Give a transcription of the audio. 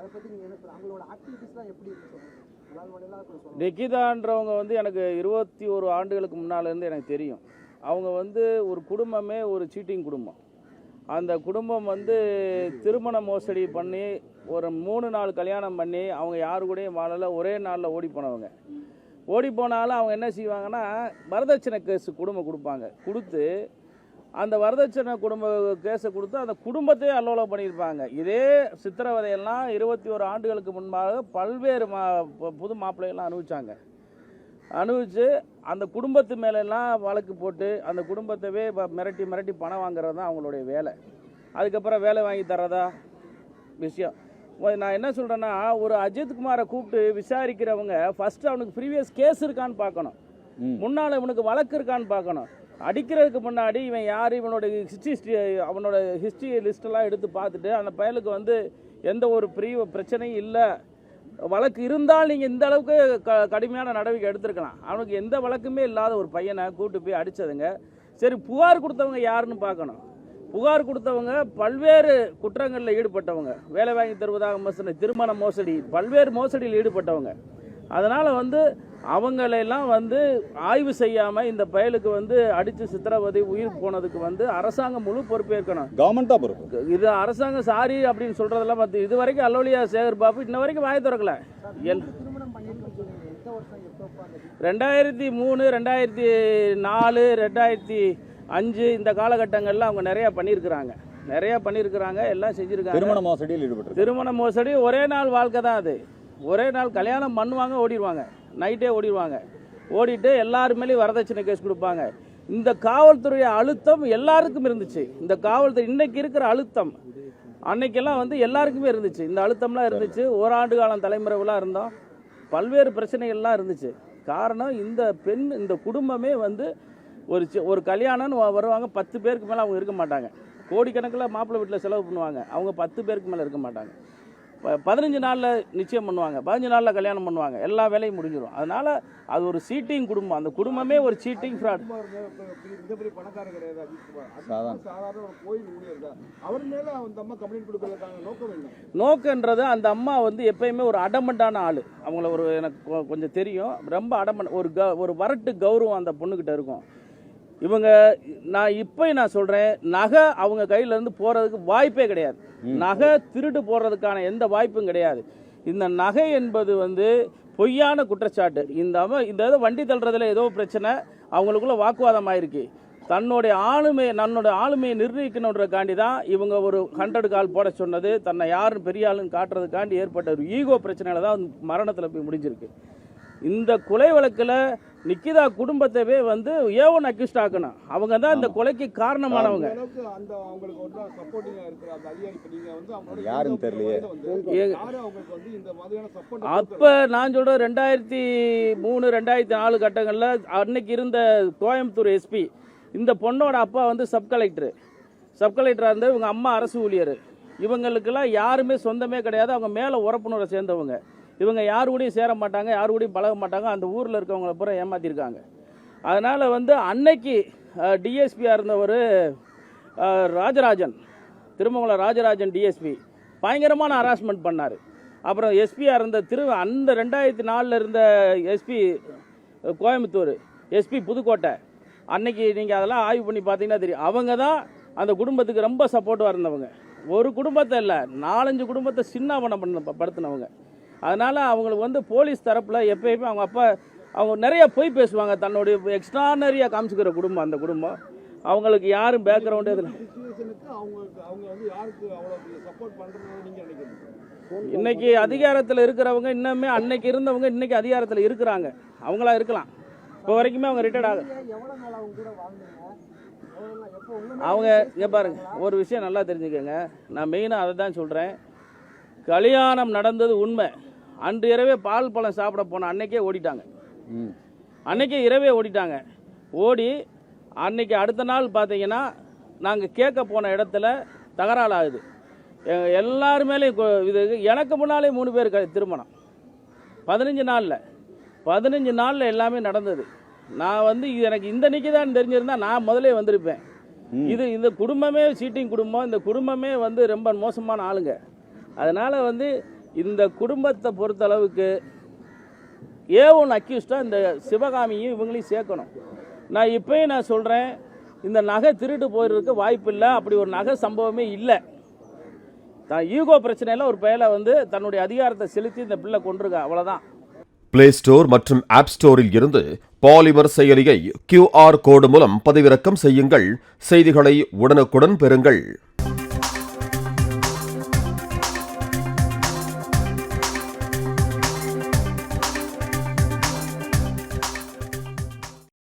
நிகிதான்றவங்க அவங்களோட எப்படி வந்து எனக்கு இருபத்தி ஒரு ஆண்டுகளுக்கு முன்னாலேருந்து எனக்கு தெரியும். அவங்க வந்து ஒரு குடும்பமே ஒரு சீட்டிங் குடும்பம். அந்த குடும்பம் வந்து திருமண மோசடி பண்ணி ஒரு மூணு நாள் கல்யாணம் பண்ணி அவங்க யாரு கூடயும் வாழலை ஒரே நாளில் ஓடி போனவங்க. ஓடி போனாலும் அவங்க என்ன செய்வாங்கன்னா வரதட்சணை கேஸ் குடும்பம் கொடுப்பாங்க. கொடுத்து அந்த வரதட்சணை குடும்ப கேஸை கொடுத்து அந்த குடும்பத்தையே அல்லோலம் பண்ணியிருப்பாங்க. இதே சித்திரவதையெல்லாம் இருபத்தி ஒரு ஆண்டுகளுக்கு முன்பாக பல்வேறு மா புது மாப்பிள்ளைகள்லாம் அனுபவிச்சாங்க. அனுபவிச்சு அந்த குடும்பத்து மேலெல்லாம் வழக்கு போட்டு அந்த குடும்பத்தவே மிரட்டி மிரட்டி பணம் வாங்குறது தான் அவங்களுடைய வேலை. அதுக்கப்புறம் வேலை வாங்கி தரதா விஷயம். நான் என்ன சொல்கிறேன்னா ஒரு அஜித் குமாரை கூப்பிட்டு விசாரிக்கிறவங்க ஃபர்ஸ்ட் அவனுக்கு ப்ரீவியஸ் கேஸ் இருக்கான்னு பார்க்கணும். முன்னால் இவனுக்கு வழக்கு இருக்கான்னு பார்க்கணும். அடிக்கிறதுக்கு முன்னாடி இவன் யார்? இவனோட ஹிஸ்ட்ரி அவனோட ஹிஸ்ட்ரி லிஸ்ட்டெல்லாம் எடுத்து பார்த்துட்டு அந்த பயலுக்கு வந்து எந்த ஒரு பெரிய பிரச்சனையும் இல்லை. வழக்கு இருந்தால் நீங்கள் இந்த அளவுக்கு க கடுமையான நடவடிக்கை எடுத்துருக்கலாம். அவனுக்கு எந்த வழக்குமே இல்லாத ஒரு பையனை கூட்டு போய் அடித்ததுங்க சரி புகார் கொடுத்தவங்க யாருன்னு பார்க்கணும். புகார் கொடுத்தவங்க பல்வேறு குற்றங்களில் ஈடுபட்டவங்க. வேலை வாங்கி தருவதாக மோசடி திருமண மோசடி பல்வேறு மோசடியில் ஈடுபட்டவங்க. அதனால் வந்து அவங்களெல்லாம் வந்து ஆய்வு செய்யாமல் இந்த பயலுக்கு வந்து அடித்து சித்திரவதை உயிர் போனதுக்கு வந்து அரசாங்கம் முழு பொறுப்பேற்கணும் கவர்மெண்ட் தான் பொறுப்பு. இது அரசாங்கம் சாரி அப்படின்னு சொல்றதெல்லாம் பார்த்து இது வரைக்கும் அல்லோலியா சேகர் பாபு இன்ன வரைக்கும் வாய் திறக்கல. எல் ரெண்டாயிரத்தி மூணு ரெண்டாயிரத்தி நாலு ரெண்டாயிரத்தி அஞ்சு இந்த காலகட்டங்களில் அவங்க நிறையா பண்ணியிருக்கிறாங்க. நிறையா பண்ணியிருக்கிறாங்க எல்லாம் செஞ்சுருக்காங்க. திருமண மோசடியில் ஈடுபட்டு திருமண மோசடி ஒரே நாள் வாழ்க்கை தான் அது. ஒரே நாள் கல்யாணம் பண்ணுவாங்க ஓடிடுவாங்க நைட்டே ஓடிடுவாங்க. ஓடிட்டு எல்லாருமேலேயும் வரதட்சணை கேஸ் கொடுப்பாங்க. இந்த காவல்துறைய அழுத்தம் எல்லாருக்கும் இருந்துச்சு. இந்த காவல்துறை இன்னைக்கு இருக்கிற அழுத்தம். அன்னைக்கெல்லாம் வந்து எல்லாருக்குமே இருந்துச்சு. இந்த அழுத்தம்லாம் இருந்துச்சு. ஓராண்டு காலம் தலைமுறைகளாக இருந்தோம். பல்வேறு பிரச்சனைகள்லாம் இருந்துச்சு. காரணம் இந்த பெண் இந்த குடும்பமே வந்து ஒரு ஒரு கல்யாணம்னு வருவாங்க. பத்து பேருக்கு மேலே அவங்க இருக்க மாட்டாங்க. கோடிக்கணக்கில் மாப்பிள்ளை வீட்டில் செலவு பண்ணுவாங்க. அவங்க பத்து பேருக்கு மேலே இருக்க மாட்டாங்க. பதினஞ்சு நாளில் நிச்சயம் பண்ணுவாங்க. பதினஞ்சு நாளில் கல்யாணம் பண்ணுவாங்க. எல்லா வேலையும் முடிஞ்சிடும் அதனால் அது ஒரு சீட்டிங் குடும்பம். அந்த குடும்பமே ஒரு சீட்டிங் ஃப்ராட். நோக்கன்றது அந்த அம்மா வந்து எப்பயுமே ஒரு அடமண்டான ஆள். அவங்கள ஒரு எனக்கு கொஞ்சம் தெரியும். ரொம்ப அடமன் ஒரு க ஒரு வரட்டு கௌரவம் அந்த பொண்ணுக்கிட்ட இருக்கும். இவங்க நான் இப்போ நான் சொல்கிறேன் நகை அவங்க கையில இருந்து போகிறதுக்கு வாய்ப்பே கிடையாது. நகை திருட்டு போடுறதுக்கான எந்த வாய்ப்பும் கிடையாது. இந்த நகை என்பது வந்து பொய்யான குற்றச்சாட்டு. இந்த இந்த ஏதோ வண்டி தள்ளுறதுல ஏதோ பிரச்சனை அவங்களுக்குள்ள வாக்குவாதம் ஆயிருக்கு. தன்னுடைய ஆளுமை தன்னோட ஆளுமையை நிர்ணயிக்கணுன்றக்காண்டி தான் இவங்க ஒரு ஹண்ட்ரட் கால் போட சொன்னது. தன்னை யாருன்னு பெரிய ஆளுன்னு காட்டுறதுக்காண்டி ஏற்பட்ட ஒரு ஈகோ பிரச்சனையில தான் மரணத்தில் போய் முடிஞ்சிருக்கு. இந்த கொலை வழக்கில் நிக்கிதா குடும்பத்தவே வந்து ஏவன் அக்யூஸ்ட் ஆக்கணும் அவங்க தான் இந்த கொலைக்கு காரணமானவங்க. யாருன்னு சப்போர்ட் அப்போ நான் சொல்கிறேன் ரெண்டாயிரத்தி மூணு ரெண்டாயிரத்தி நாலு கட்டங்களில் அன்னைக்கு இருந்த கோயம்புத்தூர் எஸ்பி இந்த பொண்ணோட அப்பா வந்து சப் கலெக்டர் சப் கலெக்டராக இருந்து இவங்க அம்மா அரசு ஊழியர். இவங்களுக்கெல்லாம் யாருமே சொந்தமே கிடையாது. அவங்க மேலே உறப்புணரை சேர்ந்தவங்க. இவங்க யார் கூடயும் சேர மாட்டாங்க யார் கூடயும் பழக மாட்டாங்க அந்த ஊரில் இருக்கவங்கள பூரா ஏமாத்திருக்காங்க. அதனால் வந்து அன்னைக்கு டிஎஸ்பியாக இருந்தவர் ராஜராஜன் திருமங்கலம் ராஜராஜன் டிஎஸ்பி பயங்கரமான ஹராஸ்மெண்ட் பண்ணார். அப்புறம் எஸ்பியாக இருந்த திரு அந்த ரெண்டாயிரத்தி நாலில் இருந்த எஸ்பி கோயம்புத்தூர் எஸ்பி புதுக்கோட்டை அன்னைக்கு நீங்கள் அதெல்லாம் ஆய்வு பண்ணி பார்த்தீங்கன்னா தெரியும். அவங்க தான் அந்த குடும்பத்துக்கு ரொம்ப சப்போர்ட்டாக இருந்தவங்க. ஒரு குடும்பத்தை இல்லை நாலஞ்சு குடும்பத்தை சின்னாபனம் பண்ண படுத்தினவங்க. அதனால் அவங்களுக்கு வந்து போலீஸ் தரப்பில் எப்பயுமே அவங்க அப்பா அவங்க நிறைய பொய் பேசுவாங்க. தன்னுடைய எக்ஸ்ட்ரானரியாக காமிச்சிக்கிற குடும்பம் அந்த குடும்பம். அவங்களுக்கு யாரும் பேக்ரவுண்டே இதில் இன்னைக்கு அதிகாரத்தில் இருக்கிறவங்க இன்னுமே அன்னைக்கு இருந்தவங்க இன்னைக்கு அதிகாரத்தில் இருக்கிறாங்க. அவங்களா இருக்கலாம். இப்போ வரைக்குமே அவங்க ரிட்டையர்ட் ஆக நீங்க எவ்வளவு நாள் அவங்க கூட வாழ்ந்தீங்க? எவ்வளவு நாள் எப்போ உங்க அவங்க இங்க பாருங்க. ஒரு விஷயம் நல்லா தெரிஞ்சுக்கங்க. நான் மெயினாக அதை தான் சொல்கிறேன் கல்யாணம் நடந்தது உண்மை. அன்று இரவே பால் பழம் சாப்பிட போன அன்னைக்கே ஓடிட்டாங்க. அன்னைக்கே இரவே ஓடிட்டாங்க. ஓடி அன்னைக்கு அடுத்த நாள் பார்த்தீங்கன்னா நாங்கள் கேட்க போன இடத்துல தகராறு ஆகுது. எ- எல்லார் மேலேயும் கொ- இது எனக்கு முன்னாலே மூணு பேர் க- திருமணம். பதினஞ்சு நாளில். பதினஞ்சு நாளில் எல்லாமே நடந்தது. நான் வந்து இது எனக்கு இந்த நிக்கி தான் தெரிஞ்சிருந்தா நான் முதலே வந்திருப்பேன். இது இந்த குடும்பமே சீட்டிங் குடும்பம் இந்த குடும்பமே வந்து ரொம்ப மோசமான ஆளுங்க. அதனால் வந்து இந்த குடும்பத்தை பொறுத்தளவுக்கு ஏ ஒன் அக்யூஸ்டாக இந்த சிவகாமியும் இவங்களையும் சேர்க்கணும். நான் இப்பயும் நான் சொல்கிறேன் இந்த நகை திருட்டு போயிருக்கு வாய்ப்பு இல்லை அப்படி ஒரு நகை சம்பவமே இல்லை. தான் ஈகோ பிரச்சனையில் ஒரு பயலை வந்து தன்னுடைய அதிகாரத்தை செலுத்தி இந்த பிள்ளை கொண்டிருக்கா அவ்வளோதான் பிளே ஸ்டோர் மற்றும் ஆப் ஸ்டோரில் இருந்து பாலிமர் செயலியை கியூஆர் கோடு மூலம் பதிவிறக்கம் செய்யுங்கள். செய்திகளை உடனுக்குடன் பெறுங்கள்.